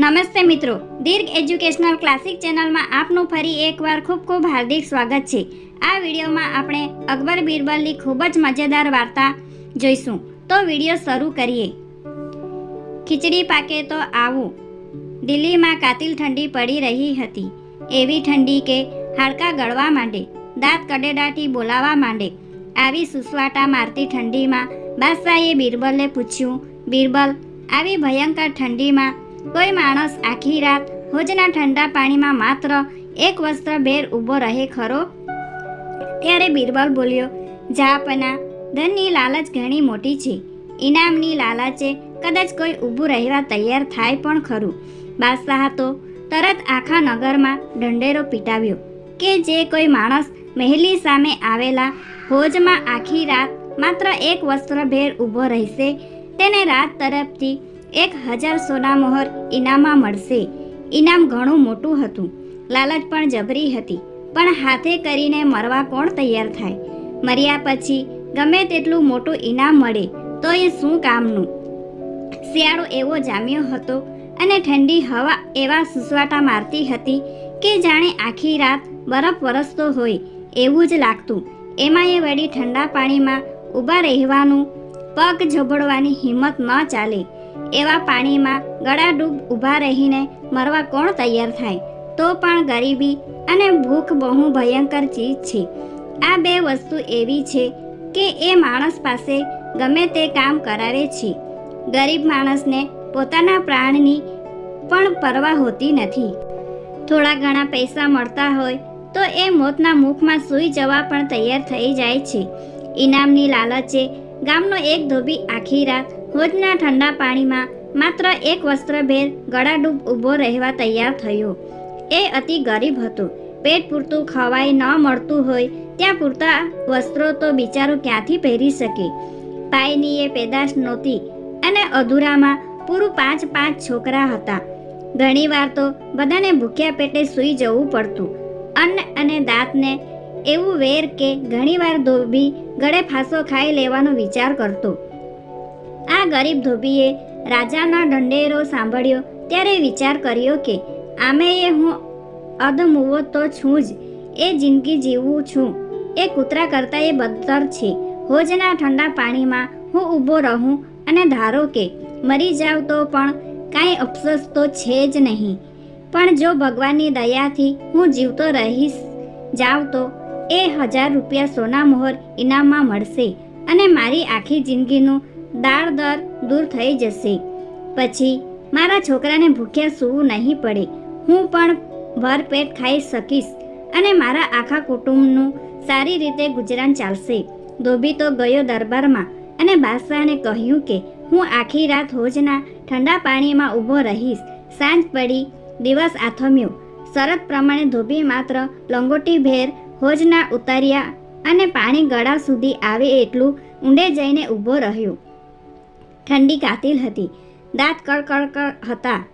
નમસ્તે મિત્રો, દીર્ઘ educational classic ચેનલમાં આપનું ફરી એકવાર ખૂબ ખૂબ હાર્દિક સ્વાગત છે. આ વિડીયોમાં આપણે અકબર બિરબલની ખૂબ જ મજેદાર વાર્તા જોઈશું. તો વીડિયો શરૂ કરીએ. ખીચડી પાકે તો આવું. દિલ્હીમાં કાતિલ ઠંડી પડી રહી હતી. એવી ઠંડી કે હાડકાં ગળવા માંડે, દાંત કડેડાટી બોલાવા માંડે. આવી સુસવાટા મારતી ઠંડીમાં બાદશાહે બિરબલને પૂછ્યું, બિરબલ, આવી ભયંકર ઠંડીમાં કોઈ માણસ આખી રાત હોજના ઠંડા પાણીમાં માત્ર એક વસ્ત્ર બેર ઊભો રહે ખરો? ત્યારે બિરબલ બોલ્યો, જાપના, ધનની લાલચ ઘણી મોટી છે. ઇનામની લાલચે કદાચ કોઈ ઊભું રહેવા તૈયાર થાય પણ ખરું. બાદશાહ તો તરત આખા નગરમાં ઢંઢેરો પીટાવ્યો કે જે કોઈ માણસ મહેલી સામે આવેલા હોજમાં આખી રાત માત્ર એક વસ્ત્રભેર ઊભો રહેશે, તેને રાત તરફથી એક હજાર સોના મોહર ઇનામમાં મળશે. ઇનામ ઘણું મોટું હતું. લાલચ પણ જબરી હતી. પણ હાથે કરીને મરવા કોણ તૈયાર થાય? મર્યા પછી ગમે તેટલું મોટું ઇનામ મળે, તો એ શું કામનું? શિયાળો એવો જામ્યો હતો અને ઠંડી હવા એવા સુસવાટા મારતી હતી કે જાણે આખી રાત બરફ વરસતો હોય એવું જ લાગતું. એમાં એ વળી ઠંડા પાણીમાં ઊભા રહેવાનું, પગ ઝબડવાની હિંમત ન ચાલે. એવા પાણીમાં ગળાડૂબ ઊભા રહીને મરવા કોણ તૈયાર થાય? તો પણ ગરીબી અને ભૂખ બહુ ભયંકર ચીજ છે. આ બે વસ્તુ એવી છે કે એ માણસ પાસે ગમે તે કામ કરાવે છે. ગરીબ માણસને પોતાના પ્રાણની પણ પરવા હોતી નથી. થોડા ઘણા પૈસા મળતા હોય તો એ મોતના મુખમાં સૂઈ જવા પણ તૈયાર થઈ જાય છે. ઇનામની લાલચે ગામનો એક ધોબી આખી રાત હોજના ઠંડા પાણીમાં માત્ર એક વસ્ત્રભેર ગળાડૂબ ઊભો રહેવા તૈયાર થયો. એ અતિ ગરીબ હતો. પેટ પૂરતું ખવાય ન મળતું હોય ત્યાં પૂરતા વસ્ત્રો તો બિચારો ક્યાંથી પહેરી શકે? પાયની એ પેદાશ નહોતી અને અધૂરામાં પૂરું પાંચ પાંચ છોકરા હતા. ઘણીવાર તો બધાને ભૂખ્યા પેટે સૂઈ જવું પડતું. અન્ન અને દાંતને એવું વેર કે ઘણીવાર ધોબી ગળે ફાંસો ખાઈ લેવાનો વિચાર કરતો. આ ગરીબ ધોબીએ રાજાના દંડેરો સાંભળ્યો, ત્યારે વિચાર કર્યો કે આમે એ હું અધમુવો તો છું જ, એ જિંદગી જીવું છું. એ કૂતરા કરતાં એ બદતર છે. હોજના ઠંડા પાણીમાં હું ઊભો રહું અને ધારો કે મરી જાવ તો પણ કાંઈ અફસોસ તો છે જ નહીં. પણ જો ભગવાનની દયાથી હું જીવતો રહીશ, જાઉં તો એ હજાર રૂપિયા સોના મોહર ઇનામમાં મળશે અને મારી આખી જિંદગીનું દાળ દર દૂર થઈ જશે. પછી મારા છોકરાને ભૂખ્યા સૂવું નહીં પડે. હું પણ ભરપેટ ખાઈ શકીશ અને મારા આખા કુટુંબનું સારી રીતે ગુજરાન ચાલશે. ધોબી તો ગયો દરબારમાં અને બાદશાહને કહ્યું કે હું આખી રાત હોજના ઠંડા પાણીમાં ઊભો રહીશ. સાંજ પડી, દિવસ આથમ્યો. શરત પ્રમાણે ધોબી માત્ર લંગોટી ભેર હોજના ઉતાર્યા અને પાણી ગળા સુધી આવે એટલું ઊંડે જઈને ઊભો રહ્યો. ઠંડી કાતિલ હતી. દાંત કડકડ હતા.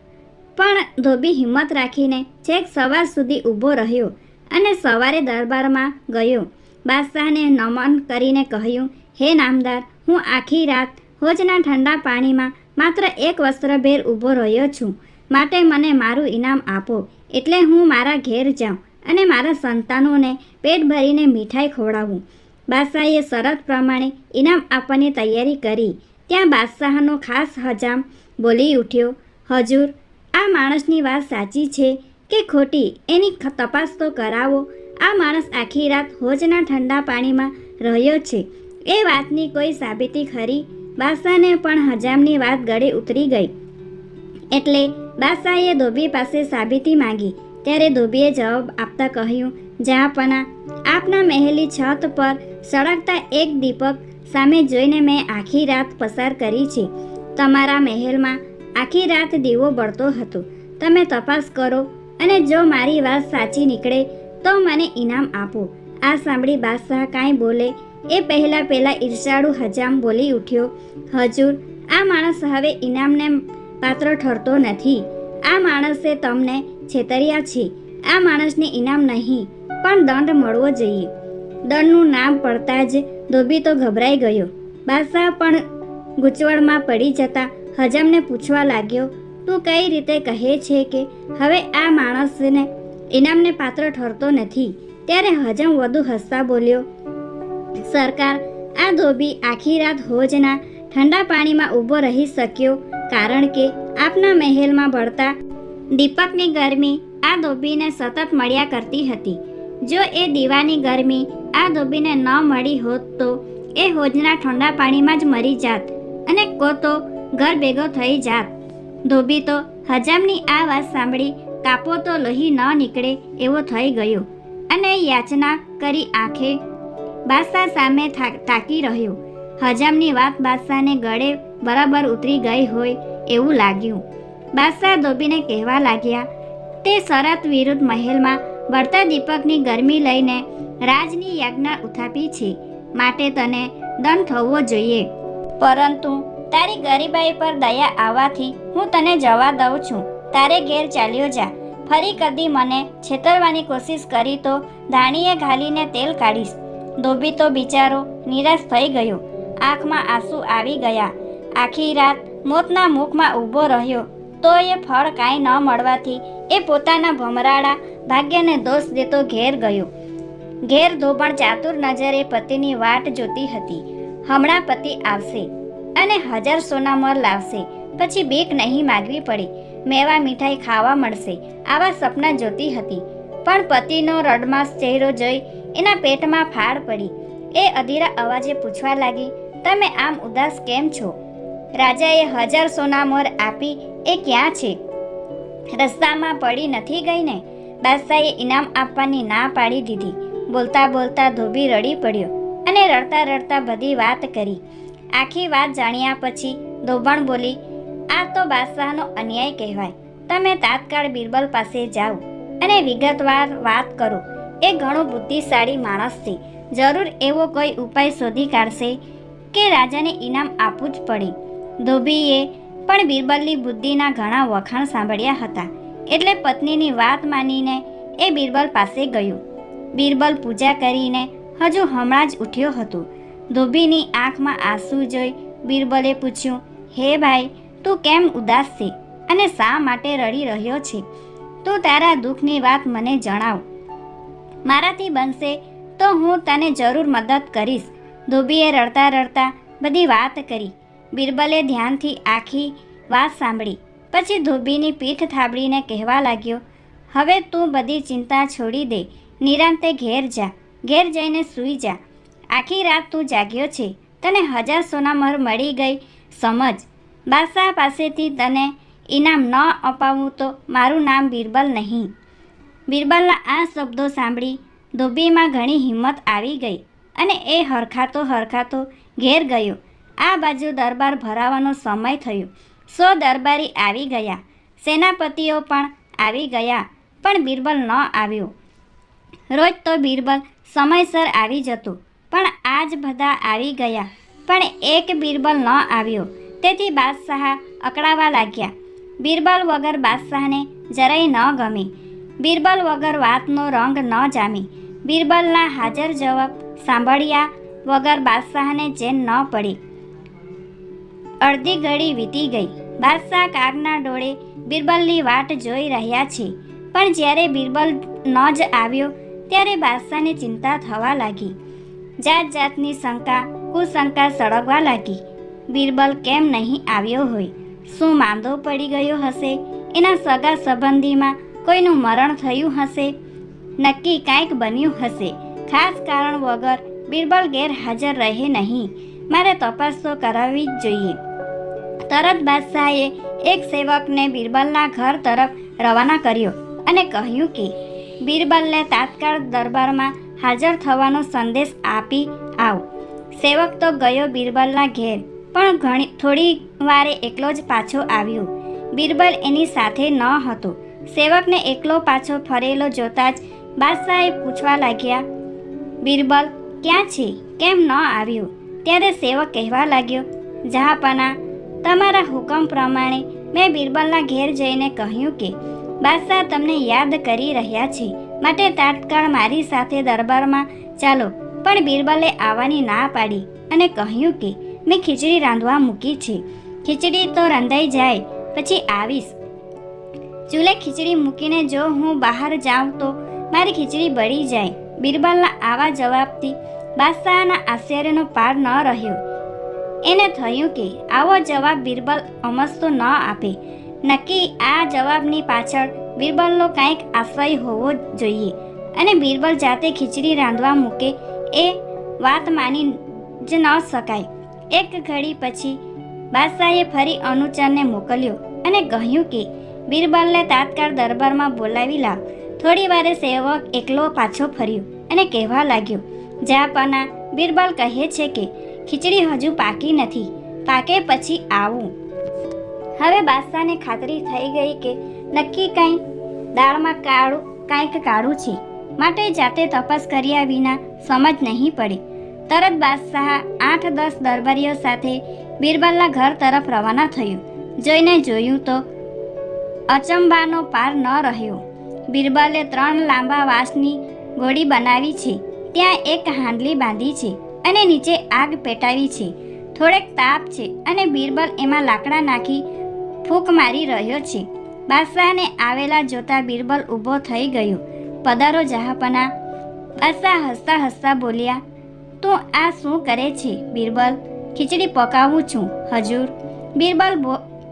પણ ધોબી હિંમત રાખીને છેક સવાર સુધી ઊભો રહ્યો અને સવારે દરબારમાં ગયો. બાદશાહને નમન કરીને કહ્યું, હે નામદાર, હું આખી રાત હોજના ઠંડા પાણીમાં માત્ર એક વસ્ત્રભેર ઊભો રહ્યો છું. માટે મને મારું ઇનામ આપો. એટલે હું મારા ઘેર જાઉં. અને મારા સંતાનોને પેટ ભરીને મીઠાઈ ખવડાવું. બાદશાહે શરત પ્રમાણે ઇનામ આપવાની તૈયારી કરી. ત્યાં બાદશાહનો ખાસ હજામ બોલી ઉઠ્યો, હજુર, આ માણસની વાત સાચી છે કે ખોટી? એની તપાસ તો કરાવો. આ માણસ આખી રાત હોજના ઠંડા પાણીમાં રહ્યો છે. એ વાતની કોઈ સાબિતી ખરી? બાદશાહને પણ હજામની વાત ગળે ઉતરી ગઈ. એટલે બાદશાહે ધોબી પાસે સાબિતી માંગી. ત્યારે ધોબીએ જવાબ આપતા કહ્યું જહાપના આપના મહેલી છત પર સળગતા એક દીપક સામે જોઈને મેં આખી રાત પસાર કરી છે. તમારા મહેલમાં આખી રાત દીવો બળતો હતો. તમે તપાસ કરો અને જો મારી વાત સાચી નીકળે તો મને ઇનામ આપો. આ સાંભળી બાદશાહ કાંઈ બોલે, એ પહેલાં પહેલાં ઈર્ષાળુ હજામ બોલી ઉઠ્યો, હજુર, આ માણસ હવે ઇનામને પાત્ર ઠરતો નથી. આ માણસે તમને છેતર્યા છે. આ માણસને ઇનામ નહીં, પણ દંડ મળવો જોઈએ. દંડનું નામ પડતા જ ધોબી તો ગભરાઈ ગયો. બાદશાહ પણ ગૂંચવણમાં પડી જતા હજામને પૂછવા લાગ્યો, તું કઈ રીતે કહે છે કે હવે આ માણસને ઇનામને પાત્ર ઠરતો નથી? ત્યારે હજમ વધુ હસતા બોલ્યો, સરકાર, આ ધોબી આખી રાત હોજના ઠંડા પાણીમાં ઊભો રહી શક્યો, કારણ કે આપના મહેલમાં બળતા દીપકની ગરમી આ ધોબીને સતત મળ્યા કરતી હતી. જો એ દીવાની ગરમી આ ધોબીને ન મળી હોત તો એ હોજના ઠંડા પાણીમાં જ મરી જાત અને કો તો ઘર ભેગો થઈ જાત. ધોબી તો હજામની આ વાત સાંભળી કાપો તો લોહી ન નીકળે એવો થઈ ગયો અને યાચના કરી આંખે બાદશાહ સામે તાકી રહ્યો. હજામની વાત બાદશાહને ગળે બરાબર ઉતરી ગઈ હોય એવું લાગ્યું. બાદશાહ ધોબીને કહેવા લાગ્યા, તે શરત વિરુદ્ધ મહેલમાં વળતા દીપકની ગરમી લઈને રાજની યાજ્ઞા ઉથાપી છે. માટે તને દંડ થવો જોઈએ. પરંતુ તારી ગરીબાઈ પર દયા આવવાથી હું તને જવા દઉં છું. તારે ઘેર ચાલ્યો જા. ફરી કદી મને છેતરવાની કોશિશ કરી તો ધાણીએ ઘાલીને તેલ કાઢીશ. ધોબી તો બિચારો નિરાશ થઈ ગયો. આંખમાં આંસુ આવી ગયા. આખી રાત મોતના મુખમાં ઊભો રહ્યો. તો એ ફળ કાંઈ ન મળવાથી એ પોતાના ભમરાળા ભાગ્યને દોષ દેતો ઘેર ગયો. ઘેર ધોબણ ચાતુર નજરે પતિની વાટ જોતી હતી. હમણાં પતિ આવશે અને હજાર સોનામર લાવશે. પછી બીક નહીં માગવી પડી. મેવા મીઠાઈ ખાવા મળશે. આવા સપના જોતી હતી. પણ પતિનો રડમાસ ચહેરો જોઈ એના પેટમાં ફાળ પડી. એ અધીરા અવાજે પૂછવા લાગી, તમે આમ ઉદાસ કેમ છો? રાજાએ હજાર સોનામોર આપી, એ ક્યાં છે? રસ્તામાં પડી નથી ગઈ ને બાદશાહે ઇનામ આપવાની ના પાડી દીધી. બોલતા બોલતા ધોબી રડી પડ્યો અને રડતા રડતા બધી વાત કરી. આખી વાત જાણ્યા પછી ધોબણ બોલી, આ તો બાદશાહનો અન્યાય કહેવાય. તમે તાત્કાળ બિરબલ પાસે જાઓ અને વિગતવાર વાત કરો. એ ઘણો બુદ્ધિશાળી માણસ છે. જરૂર એવો કોઈ ઉપાય શોધી કાઢશે કે રાજાને ઇનામ આપવું જ પડે. ધોબીએ પણ બિરબલની બુદ્ધિના ઘણા વખાણ સાંભળ્યા હતા. એટલે પત્નીની વાત માનીને એ બિરબલ પાસે ગયો. બિરબલ પૂજા કરીને હજુ હમણાં જ ઉઠ્યો હતો. ધોબીની આંખમાં આંસુ જોઈ બિરબલે પૂછ્યું, હે ભાઈ, તું કેમ ઉદાસ છે અને શા માટે રડી રહ્યો છે? તું તારા દુઃખની વાત મને જણાવ. મારાથી બનશે તો હું તને જરૂર મદદ કરીશ. ધોબીએ રડતા રડતા બધી વાત કરી. બિરબલે ધ્યાનથી આખી વાત સાંભળી. પછી ધોબીની પીઠ થાબડીને કહેવા લાગ્યો, હવે તું બધી ચિંતા છોડી દે. નિરાંતે ઘેર જા. ઘેર જઈને સૂઈ જા. આખી રાત તું જાગ્યો છે. તને હજાર સોનામર મળી ગઈ. સમજ. બાદશાહ પાસેથી તને ઇનામ ન અપાવું તો મારું નામ બિરબલ નહીં. બિરબલના આ શબ્દો સાંભળી ધોબીમાં ઘણી હિંમત આવી ગઈ અને એ હરખાતો હરખાતો ઘેર ગયો. આ બાજુ દરબાર ભરાવાનો સમય થયો. સો દરબારી આવી ગયા. સેનાપતિઓ પણ આવી ગયા, પણ બિરબલ ન આવ્યો. રોજ તો બિરબલ સમયસર આવી જતો, પણ આજ બધા આવી ગયા, પણ એક બિરબલ ન આવ્યો. તેથી બાદશાહ અકળાવા લાગ્યા. બિરબલ વગર બાદશાહને જરાય ન ગમી. બિરબલ વગર વાતનો રંગ ન જામી. બિરબલના હાજર જવાબ સાંભળ્યા વગર બાદશાહને ચેન ન પડી. અડધી ઘડી વીતી ગઈ. બાદશાહ કાગના ડોળે બિરબલની વાટ જોઈ રહ્યા છે. પણ જ્યારે બિરબલ ન જ આવ્યો, ત્યારે બાદશાહને ચિંતા થવા લાગી. જાત જાતની શંકા, કુશંકા સળગવા લાગી. બિરબલ કેમ નહીં આવ્યો હોય? શું માંદો પડી ગયો હશે? એના સગા સંબંધીમાં કોઈનું મરણ થયું હશે? નક્કી કાંઈક બન્યું હશે. ખાસ કારણ વગર બિરબલ ગેરહાજર રહે નહીં. મારે તપાસ તો કરાવવી જ જોઈએ. તરત બાદશાહે એક સેવકને બિરબલના ઘર તરફ રવાના કર્યો અને કહ્યું કે, બિરબલને તાત્કાળ દરબારમાં હાજર થવાનો સંદેશ આપી આવ. સેવક તો ગયો બિરબલના ઘેર, પણ ઘણી, થોડી વારે એકલો જ પાછો આવ્યો. બિરબલ એની સાથે ન હતો. સેવકને એકલો પાછો ફરેલો જોતા જ બાદશાહે પૂછવા લાગ્યા, બિરબલ, ક્યાં છે? કેમ ન આવ્યો? ત્યારે સેવક કહેવા લાગ્યો જહાપના તમારા હુકમ પ્રમાણે મેં બિરબલના ઘેર જઈને કહ્યું કે, બાદશાહ, તમને યાદ કરી રહ્યા છે. માટે તાત્કાળ મારી સાથે દરબારમાં ચાલો. પણ બિરબલે આવવાની ના પાડી અને કહ્યું કે, મેં ખીચડી રાંધવા મૂકી છે. ખીચડી તો રંધાઈ જાય, પછી આવીશ. ચૂલે ખીચડી મૂકીને જો હું બહાર જાઉં તો મારી ખીચડી બળી જાય. બિરબલના આવા જવાબથી બાદશાહના આશ્ચર્યનો પાર ન રહ્યો. એને થયું કે આવો જવાબ બિરબલ અમસ્તો ન આપે. નક્કી આ જવાબની પાછળ બિરબલનો કાંઈક આશ્રય હોવો જોઈએ. અને બિરબલ જાતે ખીચડી રાંધવા મૂકે એ વાત માની જ ન શકાય. એક ઘડી પછી બાદશાહે ફરી અનુચરને મોકલ્યો અને કહ્યું કે, બિરબલને તાત્કાળ દરબારમાં બોલાવી લાવ. થોડી વારે સેવક એકલો પાછો ફર્યો અને કહેવા લાગ્યો જાપના બિરબલ કહે છે કે ખીચડી હજુ પાકી નથી. પાકે પછી આવું. હવે બાદશાહને ખાતરી થઈ ગઈ કે નક્કી કંઈ દાળમાં કાળું, કાંઈક કાળું છે. માટે જાતે તપાસ કર્યા વિના સમજ નહીં પડી. તરત બાદશાહ આઠ દસ દરબારીઓ સાથે બિરબલના ઘર તરફ રવાના થયું. જોઈને જોયું તો અચંબાનો પાર ન રહ્યો. બિરબલે ત્રણ લાંબા વાંસની ગોળી બનાવી છે. ત્યાં એક હાંડલી બાંધી છે અને નીચે આગ પેટાવી છે. થોડેક તાપ છે અને બિરબલ એમાં લાકડા નાખી ફૂંક મારી રહ્યો છે. બાદશાહને આવેલા જોતા બિરબલ ઊભો થઈ ગયો. પધારો જહાપના. બાદશાહ હસતા હસતા બોલ્યા, તું આ શું કરે છે, બિરબલ? ખીચડી પકાવું છું, હજુર. બિરબલ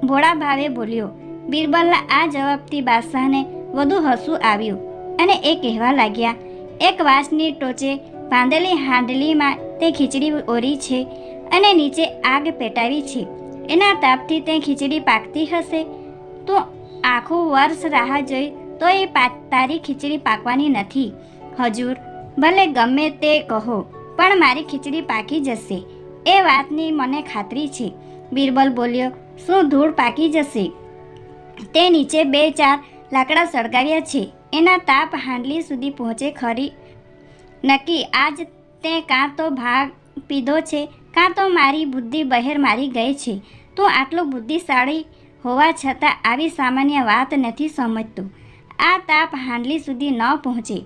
ભોળા ભાવે બોલ્યો, બિરબલના આ જવાબથી બાદશાહને વધુ હસવું આવ્યું. અને એ કહેવા લાગ્યા, એક વાંસની ટોચે બાંધેલી હાંડલીમાં તે ખીચડી ઓરી છે અને નીચે આગ પેટાવી છે. એના તાપથી તે ખીચડી પાકતી હશે. તો આખું વર્ષ રાહ જોઈ તો એ પાક તારી ખીચડી પાકવાની નથી. હજુર, ભલે ગમે તે કહો, પણ મારી ખીચડી પાકી જશે. એ વાતની મને ખાતરી છે. બિરબલ બોલ્યો, શું ધૂળ પાકી જશે? તે નીચે બે ચાર લાકડા સળગાવ્યા છે. એના તાપ હાંડલી સુધી પહોંચે ખરી. નક્કી, આજ તે કાં તો ભાગ પીધો છે, કાં તો મારી બુદ્ધિ બહેર મારી ગઈ છે. તું આટલો બુદ્ધિશાળી હોવા છતાં આવી સામાન્ય વાત નથી સમજતો. આ તાપ હાંડલી સુધી ન પહોંચે.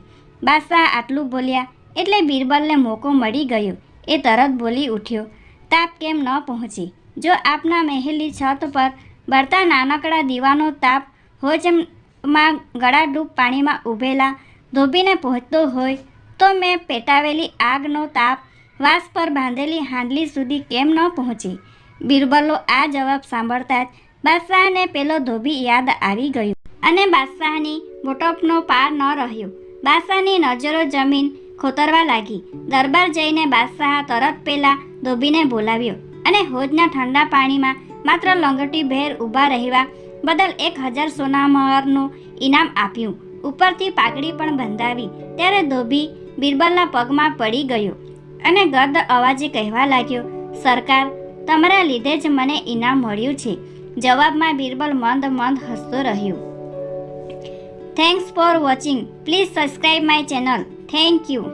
બાદશાહ આટલું બોલ્યા, એટલે બિરબલને મોકો મળી ગયો. એ તરત બોલી ઉઠ્યો, તાપ કેમ ન પહોંચે? જો આપના મહેલની છત પર બળતા નાનકડા દીવાનો તાપ હોજમાં ગળાડૂબ પાણીમાં ઊભેલા ધોબીને પહોંચતો હોય તો મેં પેટાવેલી આગનો તાપ, વાસ પર બાંધેલી હાંડલી સુધી કેમ ન પહોંચી? બિરબલો આ જવાબ સાંભળતા જ બાદશાહને પેલો ધોબી યાદ આવી ગયો અને બાદશાહની બોટપનો પાર ન રહ્યો. બાદશાહની નજરો જમીન ખોતરવા લાગી. દરબાર જઈને બાદશાહ તરત પેલા ધોબીને બોલાવ્યો અને હોજના ઠંડા પાણીમાં માત્ર લંગટી ભેર ઊભા રહેવા બદલ એક હજાર સોના મહરનું ઇનામ આપ્યું. ઉપરથી પાઘડી પણ બંધાવી. ત્યારે ધોબી બિરબલના પગમાં પડી ગયો અને ગર્દ અવાજે કહેવા લાગ્યો, સરકાર, તમારા લીધે જ મને ઇનામ મળ્યું છે. જવાબમાં બિરબલ મંદ મંદ હસતો રહ્યો. Thanks for watching please subscribe my channel thank you